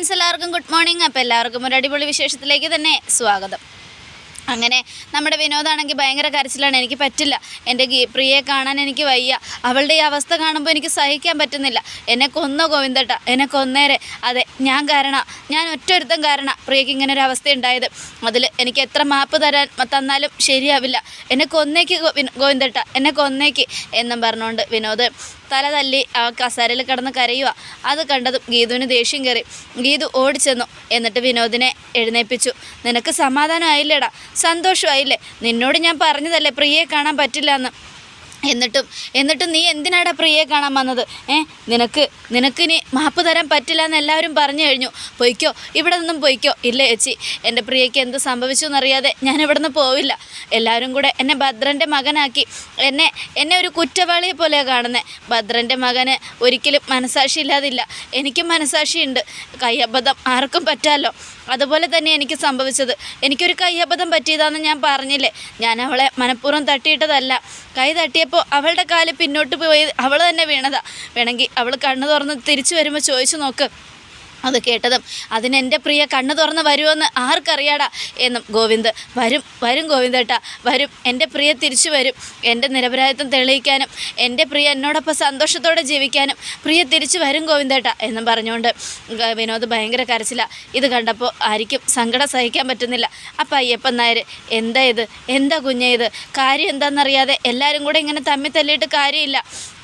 Friends എല്ലാവർക്കും good morning. അപ്പോൾ എല്ലാവർക്കും ഒരു അടിപൊളി വിശേഷത്തിലേക്ക് തന്നെ സ്വാഗതം. അങ്ങനെ നമ്മുടെ വിനോദാണെങ്കിൽ ഭയങ്കര കരച്ചിലാണ്. എനിക്ക് പറ്റില്ല. എന്റെ പ്രിയയെ കാണാൻ എനിക്ക് വയ്യ. അവളുടെ ഈ അവസ്ഥ കാണുമ്പോൾ എനിക്ക് സഹിക്കാൻ പറ്റുന്നില്ല. എന്നെ കൊന്നോ ഗോവിന്ദട്ട. എന്നെ കൊന്നേരെ. അതെ ഞാൻ കാരണം. ഞാൻ ഒറ്റൊരുത്തം കാരണം പ്രിയയ്ക്ക് ഇങ്ങനെ ഒരു അവസ്ഥ ഉണ്ടായത് അതിൽ എനിക്ക് എത്ര മാപ്പ് തരാൻ തന്നാലും ശരിയാവില്ല. എന്നെ കൊന്നേക്ക് ഗോവിന്ദട്ട. എന്നെ കൊന്നേക്ക് എന്നും പറഞ്ഞുകൊണ്ട് വിനോദ് തല തല്ലി ആ കസാരയിൽ കിടന്ന് കരയുക. അത് കണ്ടതും ഗീതുവിന് ദേഷ്യം കയറി. ഗീതു ഓടിച്ചെന്നു. എന്നിട്ട് വിനോദിനെ എഴുന്നേൽപ്പിച്ചു നിനക്ക് സമാധാനമായില്ലേടാ? സന്തോഷമായില്ലേ? നിന്നോട് ഞാൻ പറഞ്ഞതല്ലേ പ്രിയയെ കാണാൻ പറ്റില്ല എന്ന് എന്നിട്ടും എന്നിട്ടും നീ എന്തിനാടാ പ്രിയയെ കാണാൻ വന്നത്? ഏ നിനക്ക് നിനക്ക് നിനക്കിനി മാപ്പ് തരാൻ പറ്റില്ല എന്ന് എല്ലാവരും പറഞ്ഞു കഴിഞ്ഞു. പൊയ്ക്കോ ഇവിടെ നിന്നും പൊയ്ക്കോ. ഇല്ല ചേച്ചി എന്റെ പ്രിയയ്ക്ക് എന്ത് സംഭവിച്ചു എന്നറിയാതെ ഞാൻ ഇവിടെ നിന്ന് പോവില്ല. എല്ലാവരും കൂടെ എന്നെ ഭദ്രന്റെ മകനാക്കി. എന്നെ എന്നെ ഒരു കുറ്റവാളിയെ പോലെയാണ് കാണുന്നത് ഭദ്രന്റെ മകന് ഒരിക്കലും മനസാക്ഷി ഇല്ലാതില്ല. എനിക്കും മനസാക്ഷിയുണ്ട്. കയ്യബദ്ധം ആർക്കും പറ്റാമല്ലോ അതുപോലെ തന്നെ എനിക്ക് സംഭവിച്ചത്. എനിക്കൊരു കയ്യബദ്ധം പറ്റിയതാണെന്ന് ഞാൻ പറഞ്ഞില്ലേ? ഞാൻ അവളെ മനഃപൂർവം തട്ടിയിട്ടതല്ല. കൈ തട്ടിയപ്പോൾ അവളുടെ കാൽ പിന്നോട്ട് പോയി അവൾ തന്നെ വീണതാ. വേണമെങ്കിൽ അവൾ കണ്ണു തുറന്ന് തിരിച്ചു വരുമ്പോൾ ചോദിച്ചു നോക്ക്. അത് കേട്ടതും അതിന് എന്റെ പ്രിയ കണ്ണു തുറന്ന് വരുമെന്ന് ആർക്കറിയാടാ എന്നും ഗോവിന്ദ് വരും വരും ഗോവിന്ദേട്ടാ വരും. എന്റെ പ്രിയ തിരിച്ചു വരും. എന്റെ നിരപരാധിത്വം തെളിയിക്കാനും എന്റെ പ്രിയ എന്നോടൊപ്പം സന്തോഷത്തോടെ ജീവിക്കാനും പ്രിയ തിരിച്ചു വരും ഗോവിന്ദേട്ടാ എന്നും പറഞ്ഞുകൊണ്ട് വിനോദ് ഭയങ്കര കരച്ചില. ഇത് കണ്ടപ്പോൾ ആർക്കും സങ്കടം സഹിക്കാൻ പറ്റുന്നില്ല. അപ്പം അയ്യപ്പൻ നായർ എന്താ ഇത്? എന്താ കുഞ്ഞേ ഇത്? കാര്യം എന്താണെന്നറിയാതെ എല്ലാവരും കൂടെ ഇങ്ങനെ തമ്മിൽ തല്ലിയിട്ട് കാര്യമില്ല.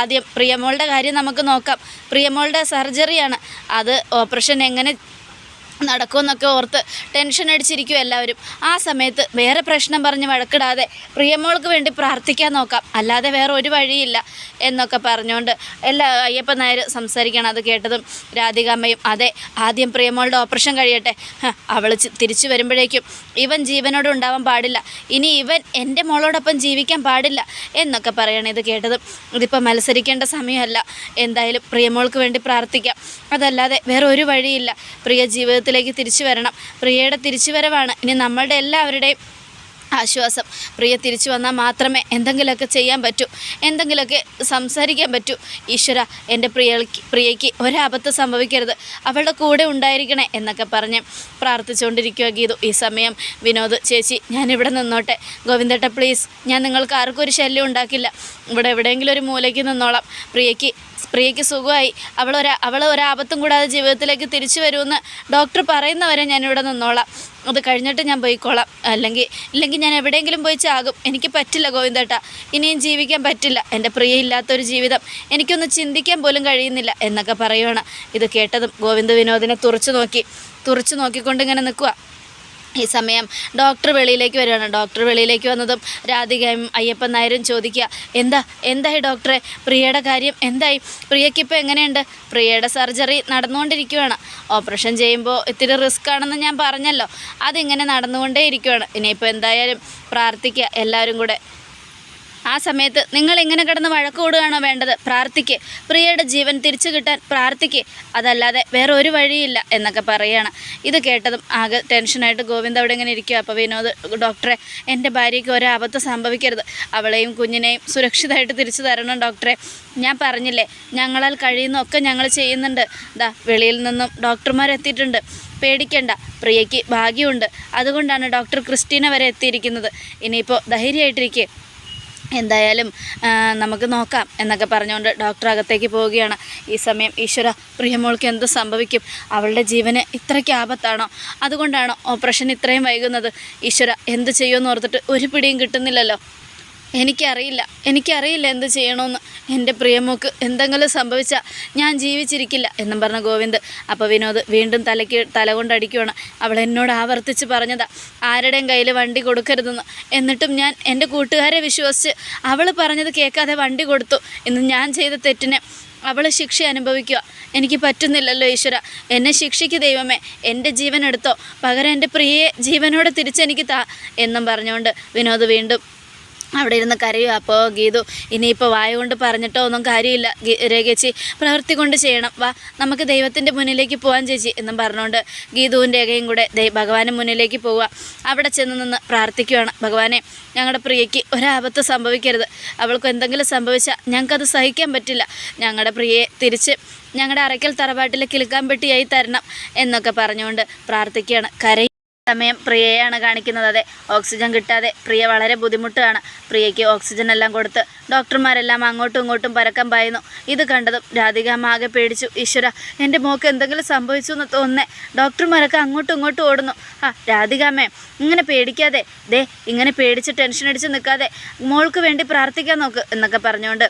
ആദ്യം പ്രിയമോളുടെ കാര്യം നമുക്ക് നോക്കാം. പ്രിയമോളുടെ സർജറിയാണ്. അത് ഓപ്പറേഷൻ എങ്ങനെ നടക്കുമെന്നൊക്കെ ഓർത്ത് ടെൻഷൻ അടിച്ചിരിക്കും എല്ലാവരും. ആ സമയത്ത് വേറെ പ്രശ്നം പറഞ്ഞ് വഴക്കിടാതെ പ്രിയമോൾക്ക് വേണ്ടി പ്രാർത്ഥിക്കാൻ നോക്കാം. അല്ലാതെ വേറെ ഒരു വഴിയില്ല എന്നൊക്കെ പറഞ്ഞുകൊണ്ട് എല്ലാ അയ്യപ്പൻ നായർ സംസാരിക്കണം. അത് കേട്ടതും രാധികാമ്മയും അതെ ആദ്യം പ്രിയമോളുടെ ഓപ്പറേഷൻ കഴിയട്ടെ. അവൾ തിരിച്ചു വരുമ്പോഴേക്കും ഇവൻ ജീവനോട് ഉണ്ടാവാൻ പാടില്ല. ഇനി ഇവൻ എന്റെ മോളോടൊപ്പം ജീവിക്കാൻ പാടില്ല എന്നൊക്കെ പറയണം ഇത് കേട്ടതും. ഇതിപ്പോൾ മത്സരിക്കേണ്ട സമയമല്ല. എന്തായാലും പ്രിയമോൾക്ക് വേണ്ടി പ്രാർത്ഥിക്കാം. അതല്ലാതെ വേറെ ഒരു വഴിയില്ല. പ്രിയ ജീവിതത്തിലേക്ക് തിരിച്ചു വരണം. പ്രിയയുടെ തിരിച്ചുവരവാണ്. ഇനി നമ്മളുടെ എല്ലാവരുടെയും ആശ്വാസം. പ്രിയ തിരിച്ചു വന്നാൽ മാത്രമേ എന്തെങ്കിലുമൊക്കെ ചെയ്യാൻ പറ്റൂ. എന്തെങ്കിലുമൊക്കെ സംസാരിക്കാൻ പറ്റൂ. ഈശ്വര എന്റെ പ്രിയക്ക് പ്രിയയ്ക്ക് ഒരാപത്ത് സംഭവിക്കരുത്. അവളുടെ കൂടെ ഉണ്ടായിരിക്കണേ എന്നൊക്കെ പറഞ്ഞ് പ്രാർത്ഥിച്ചുകൊണ്ടിരിക്കുക ഗീതു. ഈ സമയം വിനോദ് ചേച്ചി ഞാനിവിടെ നിന്നോട്ടെ. ഗോവിന്ദേട്ട പ്ലീസ് ഞാൻ നിങ്ങൾക്ക് ആർക്കും ഒരു ശല്യം ഉണ്ടാക്കില്ല. ഇവിടെ എവിടെയെങ്കിലും ഒരു മൂലയ്ക്ക് നിന്നോളാം. പ്രിയയ്ക്ക് പ്രിയയ്ക്ക് സുഖമായി. അവൾ ഒരാ അവൾ ഒരാപത്തും കൂടാതെ ജീവിതത്തിലേക്ക് തിരിച്ചു വരുമെന്ന് ഡോക്ടർ പറയുന്നവരെ ഞാനിവിടെ നിന്നോളാം. അത് കഴിഞ്ഞിട്ട് ഞാൻ പോയിക്കോളാം. അല്ലെങ്കിൽ ഇല്ലെങ്കിൽ ഞാൻ എവിടെയെങ്കിലും പോയി ചാകും. എനിക്ക് പറ്റില്ല ഗോവിന്ദേട്ട. ഇനിയും ജീവിക്കാൻ പറ്റില്ല. എന്റെ പ്രിയയില്ലാത്തൊരു ജീവിതം. എനിക്കൊന്ന് ചിന്തിക്കാൻ പോലും കഴിയുന്നില്ല എന്നൊക്കെ പറയുവാണ്. ഇത് കേട്ടതും ഗോവിന്ദ വിനോദിനെ തുറച്ചു നോക്കി. തുറച്ചു നോക്കിക്കൊണ്ട് ഇങ്ങനെ നിൽക്കുക ഈ സമയം ഡോക്ടർ വെളിയിലേക്ക് വരികയാണ്. ഡോക്ടർ വെളിയിലേക്ക് വന്നതും രാധികയും അയ്യപ്പൻ നായരും ചോദിക്കുക എന്താ എന്തായി ഡോക്ടറെ? പ്രിയയുടെ കാര്യം എന്തായി? പ്രിയക്കിപ്പോൾ എങ്ങനെയുണ്ട്? പ്രിയയുടെ സർജറി നടന്നുകൊണ്ടിരിക്കുകയാണ് ഓപ്പറേഷൻ ചെയ്യുമ്പോൾ ഇത്തിരി റിസ്ക് ആണെന്ന് ഞാൻ പറഞ്ഞല്ലോ. അതിങ്ങനെ നടന്നുകൊണ്ടേ ഇരിക്കുകയാണ് ഇനിയിപ്പോൾ എന്തായാലും പ്രാർത്ഥിക്കുക എല്ലാവരും കൂടെ. ആ സമയത്ത് നിങ്ങൾ എങ്ങനെ കിടന്ന് വഴക്കൂടുകയാണോ വേണ്ടത്? പ്രാർത്ഥിക്ക്. പ്രിയയുടെ ജീവൻ തിരിച്ചു കിട്ടാൻ പ്രാർത്ഥിക്ക്. അതല്ലാതെ വേറെ ഒരു വഴിയില്ല എന്നൊക്കെ പറയുകയാണ് ഇത് കേട്ടതും ആകെ ടെൻഷനായിട്ട് ഗോവിന്ദ് അവിടെ ഇങ്ങനെ ഇരിക്കുക അപ്പോൾ വിനോദ് ഡോക്ടറെ എന്റെ ഭാര്യയ്ക്ക് ഒരു അബദ്ധം സംഭവിക്കരുത്. അവളെയും കുഞ്ഞിനെയും സുരക്ഷിതമായിട്ട് തിരിച്ചു തരണം ഡോക്ടറെ. ഞാൻ പറഞ്ഞില്ലേ ഞങ്ങളാൽ കഴിയുന്നൊക്കെ ഞങ്ങൾ ചെയ്യുന്നുണ്ട്. ദാ വെളിയിൽ നിന്നും ഡോക്ടർമാരെത്തിയിട്ടുണ്ട് പേടിക്കേണ്ട പ്രിയയ്ക്ക് ഭാഗ്യമുണ്ട്. അതുകൊണ്ടാണ് ഡോക്ടർ ക്രിസ്റ്റീന വരെ എത്തിയിരിക്കുന്നത്. ഇനിയിപ്പോൾ ധൈര്യമായിട്ടിരിക്കുക എന്തായാലും നമുക്ക് നോക്കാം എന്നൊക്കെ പറഞ്ഞുകൊണ്ട് ഡോക്ടർ അകത്തേക്ക് പോവുകയാണ്. ഈ സമയം ഈശ്വര പ്രിയമോൾക്ക് എന്ത് സംഭവിക്കും? അവളുടെ ജീവന് ഇത്രയ്ക്ക് ആപത്താണോ? അതുകൊണ്ടാണോ ഓപ്പറേഷൻ ഇത്രയും വൈകുന്നത്? ഈശ്വര എന്ത് ചെയ്യുമെന്ന് ഓർത്തിട്ട് ഒരു പിടിയും കിട്ടുന്നില്ലല്ലോ. എനിക്കറിയില്ല. എനിക്കറിയില്ല എന്ത് ചെയ്യണമെന്ന് എന്റെ പ്രിയമോക്ക് എന്തെങ്കിലും സംഭവിച്ചാൽ ഞാൻ ജീവിച്ചിരിക്കില്ല എന്നും പറഞ്ഞ ഗോവിന്ദ്. അപ്പോൾ വിനോദ് വീണ്ടും തലയ്ക്ക് തല കൊണ്ടടിക്കുവാണ് അവൾ എന്നോട് ആവർത്തിച്ച് പറഞ്ഞതാ ആരുടെയും കയ്യിൽ വണ്ടി കൊടുക്കരുതെന്ന്. എന്നിട്ടും ഞാൻ എന്റെ കൂട്ടുകാരെ വിശ്വസിച്ച് അവൾ പറഞ്ഞത് കേൾക്കാതെ വണ്ടി കൊടുത്തു. ഇന്ന് ഞാൻ ചെയ്ത തെറ്റിനെ അവൾ ശിക്ഷ അനുഭവിക്കുക എനിക്ക് പറ്റുന്നില്ലല്ലോ ഈശ്വര. എന്നെ ശിക്ഷിക്ക് ദൈവമേ. എന്റെ ജീവൻ എടുത്തോ പകരം എന്റെ പ്രിയയെ ജീവനോടെ തിരിച്ചെനിക്ക് താ എന്നും പറഞ്ഞുകൊണ്ട് വിനോദ് വീണ്ടും അവിടെ ഇരുന്ന് കരയും. അപ്പോൾ ഗീതു ഇനിയിപ്പോൾ വായ കൊണ്ട് പറഞ്ഞിട്ടോ ഒന്നും കാര്യമില്ല. രേഖച്ചി പ്രവൃത്തി കൊണ്ട് ചെയ്യണം. വാ നമുക്ക് ദൈവത്തിന്റെ മുന്നിലേക്ക് പോകാൻ ചേച്ചി എന്നും പറഞ്ഞുകൊണ്ട് ഗീതുവിന്റെ രേഖയും കൂടെ ഭഗവാന് മുന്നിലേക്ക് പോവുക അവിടെ ചെന്ന് നിന്ന് പ്രാർത്ഥിക്കുകയാണ് ഭഗവാനെ ഞങ്ങളുടെ പ്രിയയ്ക്ക് ഒരാപത്ത് സംഭവിക്കരുത്. അവൾക്ക് എന്തെങ്കിലും സംഭവിച്ചാൽ ഞങ്ങൾക്കത് സഹിക്കാൻ പറ്റില്ല. ഞങ്ങളുടെ പ്രിയയെ തിരിച്ച് ഞങ്ങളുടെ അറയ്ക്കൽ തറവാട്ടിൽ കിളിക്കാൻ പെട്ടിയായി തരണം എന്നൊക്കെ പറഞ്ഞുകൊണ്ട് പ്രാർത്ഥിക്കുകയാണ്. കരയും സമയം പ്രിയയാണ് കാണിക്കുന്നത്. അതെ ഓക്സിജൻ കിട്ടാതെ പ്രിയ വളരെ ബുദ്ധിമുട്ടാണ്. പ്രിയയ്ക്ക് ഓക്സിജൻ എല്ലാം കൊടുത്ത് ഡോക്ടർമാരെല്ലാം അങ്ങോട്ടും ഇങ്ങോട്ടും പരക്കം പായുന്നു. ഇത് കണ്ടതും രാധിക ആകെ പേടിച്ചു. ഈശ്വര എന്റെ മോക്ക് എന്തെങ്കിലും സംഭവിച്ചു എന്ന് തോന്നേ ഡോക്ടർമാരൊക്കെ അങ്ങോട്ടും ഇങ്ങോട്ടും ഓടുന്നു. ആ രാധിക അമ്മേ ഇങ്ങനെ പേടിക്കാതെ. ദേ ഇങ്ങനെ പേടിച്ച് ടെൻഷൻ അടിച്ച് നിൽക്കാതെ മോൾക്ക് വേണ്ടി പ്രാർത്ഥിക്കാൻ നോക്ക് എന്നൊക്കെ പറഞ്ഞുകൊണ്ട്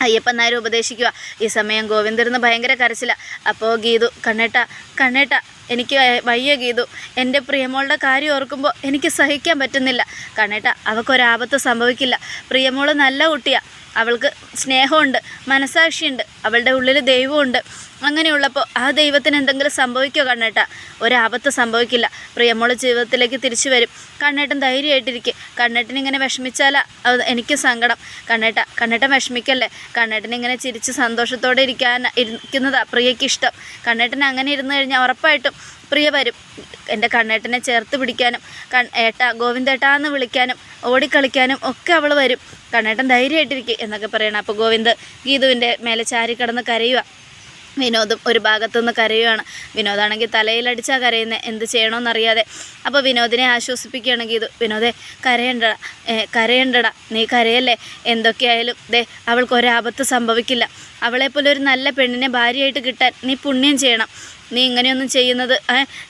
അയ്യപ്പൻ നായർ ഉപദേശിക്കുക. ഈ സമയം ഗോവിന്ദരുന്ന് ഭയങ്കര കരച്ചില. അപ്പോൾ ഗീതു കണ്ണേട്ട കണ്ണേട്ട എനിക്ക് വയ്യ ഗീതു. എന്റെ പ്രിയമോളുടെ കാര്യം ഓർക്കുമ്പോൾ എനിക്ക് സഹിക്കാൻ പറ്റുന്നില്ല. കണ്ണേട്ട അവക്കൊരാപത്ത് സംഭവിക്കില്ല. പ്രിയമോൾ നല്ല കുട്ടിയാണ് അവൾക്ക് സ്നേഹമുണ്ട് മനസാക്ഷിയുണ്ട് അവളുടെ ഉള്ളിൽ ദൈവമുണ്ട്. അങ്ങനെയുള്ളപ്പോൾ ആ ദൈവത്തിന് എന്തെങ്കിലും സംഭവിക്കുമോ കണ്ണേട്ട? ഒരാപത്ത് സംഭവിക്കില്ല. പ്രിയമോൾ ജീവിതത്തിലേക്ക് തിരിച്ചു വരും. കണ്ണേട്ടൻ ധൈര്യമായിട്ടിരിക്കും. കണ്ണേട്ടൻ ഇങ്ങനെ വിഷമിച്ചാലാ അത് എനിക്ക് സങ്കടം. കണ്ണേട്ട കണ്ണേട്ടൻ വിഷമിക്കല്ലേ? കണ്ണേട്ടൻ ഇങ്ങനെ ചിരിച്ച് സന്തോഷത്തോടെ ഇരിക്കാൻ ഇരിക്കുന്നതാ പ്രിയയ്ക്ക് ഇഷ്ടം. കണ്ണേട്ടൻ അങ്ങനെ ഇരുന്ന് കഴിഞ്ഞാൽ ഉറപ്പായിട്ടും പ്രിയ വരും. എന്റെ കണ്ണേട്ടനെ ചേർത്ത് പിടിക്കാനും കൺ ഏട്ട ഗോവിന്ദേട്ട എന്ന് വിളിക്കാനും ഓടിക്കളിക്കാനും ഒക്കെ അവൾ വരും. കണ്ണേട്ടൻ ധൈര്യമായിട്ടിരിക്കും എന്നൊക്കെ പറയണം. അപ്പോൾ ഗോവിന്ദ് ഗീതുവിന്റെ മേലെ ചാരി കിടന്ന് കരയുക വിനോദും ഒരു ഭാഗത്തുനിന്ന് കരയുകയാണ് വിനോദാണെങ്കിൽ തലയിലടിച്ചാൽ കരയുന്നത് എന്ത് ചെയ്യണമെന്നറിയാതെ അപ്പോൾ വിനോദിനെ ആശ്വസിപ്പിക്കുകയാണ് ഗീതു. വിനോദേ കരയണ്ടട. കരയണ്ടടാ. നീ കരയല്ലേ? എന്തൊക്കെയായാലും ദേ അവൾക്കൊരാപത്ത് സംഭവിക്കില്ല. അവളെപ്പോലെ ഒരു നല്ല പെണ്ണിനെ ഭാര്യയായിട്ട് കിട്ടാൻ നീ പുണ്യം ചെയ്യണം. നീ ഇങ്ങനെയൊന്നും ചെയ്യുന്നത്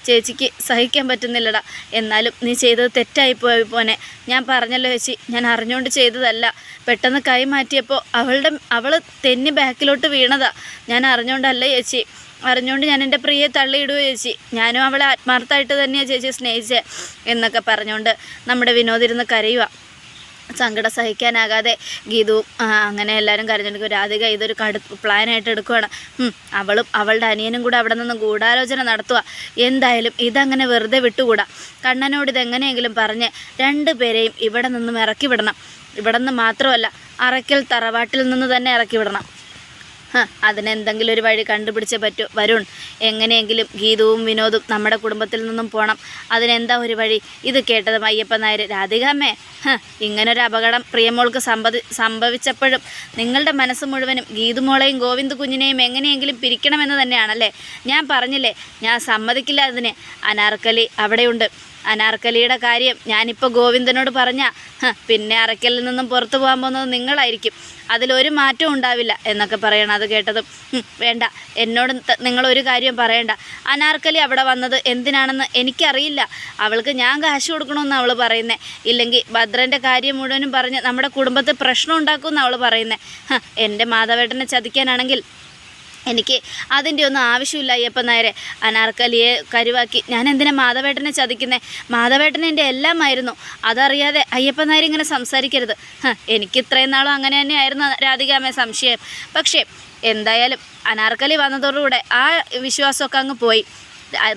ചേച്ചിക്ക് സഹിക്കാൻ പറ്റുന്നില്ലടാ. എന്നാലും നീ ചെയ്തത് തെറ്റായി പോയി പോനെ. ഞാൻ പറഞ്ഞല്ലോ ചേച്ചി ഞാൻ അറിഞ്ഞുകൊണ്ട് ചെയ്തതല്ല. പെട്ടെന്ന് കൈ മാറ്റിയപ്പോൾ അവളുടെ അവൾ തെന്നി ബാക്കിലോട്ട് വീണതാ. ഞാൻ അറിഞ്ഞുകൊണ്ടല്ല ചേച്ചി. അറിഞ്ഞുകൊണ്ട് ഞാൻ എന്റെ പ്രിയെ തള്ളിയിടുക ചേച്ചി. ഞാനും അവളെ ആത്മാർത്ഥമായിട്ട് തന്നെയാണ് ചേച്ചി സ്നേഹിച്ചത് എന്നൊക്കെ പറഞ്ഞുകൊണ്ട് നമ്മുടെ വിനോദിരുന്ന് കരയുക സങ്കടം സഹിക്കാനാകാതെ ഗീതു അങ്ങനെ എല്ലാവരും കരഞ്ഞെടുക്കും രാധിക ഇതൊരു കടു പ്ലാനായിട്ട് എടുക്കുകയാണ് അവളും അവളുടെ അനിയനും കൂടെ അവിടെ നിന്ന് ഗൂഢാലോചന നടത്തുക എന്തായാലും ഇതങ്ങനെ വെറുതെ വിട്ടുകൂടാ. കണ്ണനോട് ഇതെങ്ങനെയെങ്കിലും പറഞ്ഞ് രണ്ട് പേരെയും ഇവിടെ നിന്നും ഇറക്കി വിടണം. ഇവിടെ നിന്ന് മാത്രമല്ല അറയ്ക്കൽ തറവാട്ടിൽ നിന്ന് തന്നെ ഇറക്കി വിടണം. അതിനെന്തെങ്കിലും ഒരു വഴി കണ്ടുപിടിച്ച് പറ്റൂ. വരുൺ എങ്ങനെയെങ്കിലും ഗീതവും വിനോദും നമ്മുടെ കുടുംബത്തിൽ നിന്നും പോകണം അതിനെന്താ ഒരു വഴി? ഇത് കേട്ടത് അയ്യപ്പൻ നായർ രാധികാമ്മേ ഇങ്ങനൊരു അപകടം പ്രിയമോൾക്ക് സംഭവി സംഭവിച്ചപ്പോഴും നിങ്ങളുടെ മനസ്സ് മുഴുവനും ഗീതുമോളെയും ഗോവിന്ദ് കുഞ്ഞിനെയും എങ്ങനെയെങ്കിലും പിരിക്കണമെന്ന് തന്നെയാണല്ലേ? ഞാൻ പറഞ്ഞില്ലേ ഞാൻ സമ്മതിക്കില്ല അതിന്. അനാർക്കലി അവിടെയുണ്ട്. അനാർക്കലിയുടെ കാര്യം ഞാനിപ്പോൾ ഗോവിന്ദനോട് പറഞ്ഞ പിന്നെ അറയ്ക്കലിൽ നിന്നും പുറത്തു പോകാൻ പോകുന്നത് നിങ്ങളായിരിക്കും. അതിലൊരു മാറ്റവും ഉണ്ടാവില്ല എന്നൊക്കെ പറയണം അത് കേട്ടതും. വേണ്ട. എന്നോട് നിങ്ങളൊരു കാര്യം പറയണ്ട. അനാർക്കലി അവിടെ വന്നത് എന്തിനാണെന്ന് എനിക്കറിയില്ല. അവൾക്ക് ഞാൻ കാശ് കൊടുക്കണമെന്ന് അവൾ പറയുന്നത് ഇല്ലെങ്കിൽ ഭദ്രന്റെ കാര്യം മുഴുവനും പറഞ്ഞ് നമ്മുടെ കുടുംബത്തിൽ പ്രശ്നം ഉണ്ടാക്കുമെന്ന് അവൾ പറയുന്നത് എന്റെ മാധവേട്ടനെ ചതിക്കാനാണെങ്കിൽ എനിക്ക് അതിന്റെ ഒന്നും ആവശ്യമില്ല അയ്യപ്പ നായരെ. അനാർക്കലിയെ കരുവാക്കി. ഞാൻ എന്തിനാ മാധവേട്ടനെ ചതിക്കുന്നേ? മാധവേട്ടൻ എന്റെ എല്ലാമായിരുന്നു. അതറിയാതെ അയ്യപ്പ നായർ ഇങ്ങനെ സംസാരിക്കരുത്. എനിക്ക് ഇത്രയും നാളും അങ്ങനെ തന്നെയായിരുന്നു രാധികാമേ സംശയം. പക്ഷേ എന്തായാലും അനാർക്കലി വന്നതോടുകൂടെ ആ വിശ്വാസമൊക്കെ അങ്ങ് പോയി.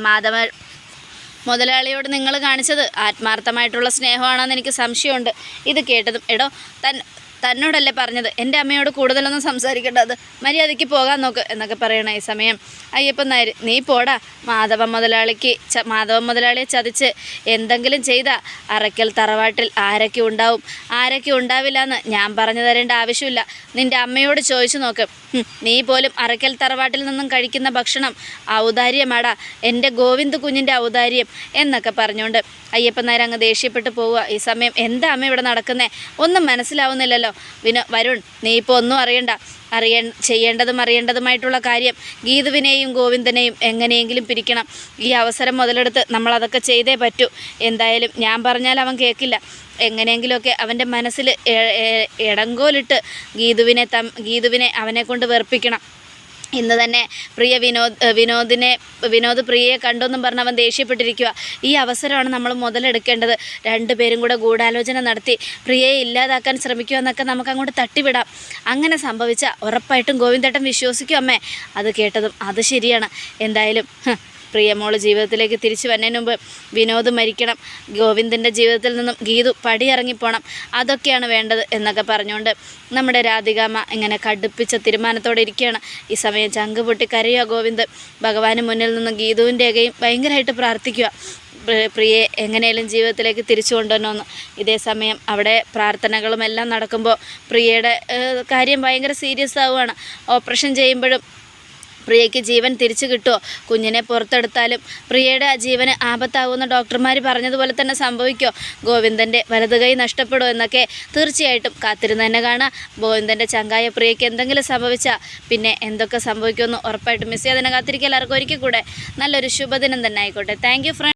മാധവ മുതലാളിയോട് നിങ്ങൾ കാണിച്ചത് ആത്മാർത്ഥമായിട്ടുള്ള സ്നേഹമാണെന്ന് എനിക്ക് സംശയമുണ്ട്. ഇത് കേട്ടതും എടോ തൻ തന്നോടല്ലേ പറഞ്ഞത്? എന്റെ അമ്മയോട് കൂടുതലൊന്നും സംസാരിക്കേണ്ടത്. മര്യാദയ്ക്ക് പോകാൻ നോക്ക് എന്നൊക്കെ പറയണ ഈ സമയം. അയ്യപ്പൻ നായർ നീ പോടാ. മാധവ മുതലാളിക്ക് ച മാധവ മുതലാളിയെ ചതിച്ച് എന്തെങ്കിലും ചെയ്താ അറയ്ക്കൽ തറവാട്ടിൽ ആരൊക്കെ ഉണ്ടാവും? ആരൊക്കെ ഉണ്ടാവില്ല എന്ന് ഞാൻ പറഞ്ഞു തരേണ്ട ആവശ്യമില്ല. നിന്റെ അമ്മയോട് ചോദിച്ചു നോക്ക്. നീ പോലും അറയ്ക്കൽ തറവാട്ടിൽ നിന്നും കഴിക്കുന്ന ഭക്ഷണം ഔദാര്യമാടാ. എന്റെ ഗോവിന്ദ് കുഞ്ഞിന്റെ ഔദാര്യം എന്നൊക്കെ പറഞ്ഞുകൊണ്ട് അയ്യപ്പൻ നായർ അങ്ങ് ദേഷ്യപ്പെട്ട് പോവുക. ഈ സമയം എന്താ അമ്മ ഇവിടെ നടക്കുന്നത് ഒന്നും മനസ്സിലാവുന്നില്ലല്ലോ. വിനോ വരുൺ നീ ഇപ്പോൾ ഒന്നും അറിയണ്ട. അറിയ ചെയ്യേണ്ടതും അറിയേണ്ടതുമായിട്ടുള്ള കാര്യം ഗീതുവിനെയും ഗോവിന്ദനെയും എങ്ങനെയെങ്കിലും പിരിക്കണം. ഈ അവസരം മുതലെടുത്ത് നമ്മളതൊക്കെ ചെയ്തേ പറ്റൂ. എന്തായാലും ഞാൻ പറഞ്ഞാൽ അവൻ കേൾക്കില്ല എങ്ങനെയെങ്കിലുമൊക്കെ അവന്റെ മനസ്സിൽ ഇടങ്കോലിട്ട് ഗീതുവിനെ തം ഗീതുവിനെ അവനെ കൊണ്ട് വെറുപ്പിക്കണം. ഇന്ന് തന്നെ പ്രിയ വിനോദ് വിനോദിനെ വിനോദ് പ്രിയയെ കണ്ടെന്നും പറഞ്ഞ് അവൻ ദേഷ്യപ്പെട്ടിരിക്കുക ഈ അവസരമാണ് നമ്മൾ മുതലെടുക്കേണ്ടത്. രണ്ടുപേരും കൂടെ ഗൂഢാലോചന നടത്തി പ്രിയയെ ഇല്ലാതാക്കാൻ ശ്രമിക്കുക എന്നൊക്കെ നമുക്ക് അങ്ങോട്ട് തട്ടിവിടാം. അങ്ങനെ സംഭവിച്ച ഉറപ്പായിട്ടും ഗോവിന്ദേട്ടൻ വിശ്വസിക്കും അമ്മേ. അത് കേട്ടതും അത് ശരിയാണ്. എന്തായാലും പ്രിയമോൾ ജീവിതത്തിലേക്ക് തിരിച്ചു വരുന്നതിന് മുമ്പ് വിനോദ് മരിക്കണം. ഗോവിന്ദന്റെ ജീവിതത്തിൽ നിന്നും ഗീതു പടിയിറങ്ങിപ്പോണം. അതൊക്കെയാണ് വേണ്ടത് എന്നൊക്കെ പറഞ്ഞുകൊണ്ട് നമ്മുടെ രാധികാമ്മ ഇങ്ങനെ കടുപ്പിച്ച തീരുമാനത്തോടെ ഇരിക്കുകയാണ്. ഈ സമയം ചങ്ക് പൊട്ടി കരയുക ഗോവിന്ദ്. ഭഗവാന് മുന്നിൽ നിന്നും ഗീതുവിന്റെ അകയും ഭയങ്കരമായിട്ട് പ്രാർത്ഥിക്കുക. പ്രിയെ എങ്ങനെയും ജീവിതത്തിലേക്ക് തിരിച്ചു കൊണ്ടുവരണമെന്ന് ഇതേ സമയം അവിടെ പ്രാർത്ഥനകളും എല്ലാം നടക്കുമ്പോൾ പ്രിയയുടെ കാര്യം ഭയങ്കര സീരിയസ് ആവുകയാണ്. ഓപ്പറേഷൻ ചെയ്യുമ്പോഴും പ്രിയയ്ക്ക് ജീവൻ തിരിച്ചു കിട്ടുമോ കുഞ്ഞിനെ പുറത്തെടുത്താലും പ്രിയയുടെ ആ ജീവന് ആപത്താവുമെന്ന് ഡോക്ടർമാർ പറഞ്ഞതുപോലെ തന്നെ സംഭവിക്കുമോ ഗോവിന്ദന്റെ വലതുകൈ നഷ്ടപ്പെടുമോ എന്നൊക്കെ തീർച്ചയായിട്ടും കാത്തിരുന്ന് തന്നെ കാണാം. ഗോവിന്ദന്റെ ചങ്കായ പ്രിയയ്ക്ക് എന്തെങ്കിലും സംഭവിച്ചാൽ പിന്നെ എന്തൊക്കെ സംഭവിക്കുമെന്ന് ഉറപ്പായിട്ടും മിസ് ചെയ്യാതെ കാത്തിരിക്കുക. എല്ലാവർക്കും ഒരിക്കൽ കൂടെ നല്ലൊരു ശുഭദിനം തന്നെ ആയിക്കോട്ടെ. Thank you